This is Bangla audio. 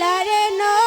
লারে না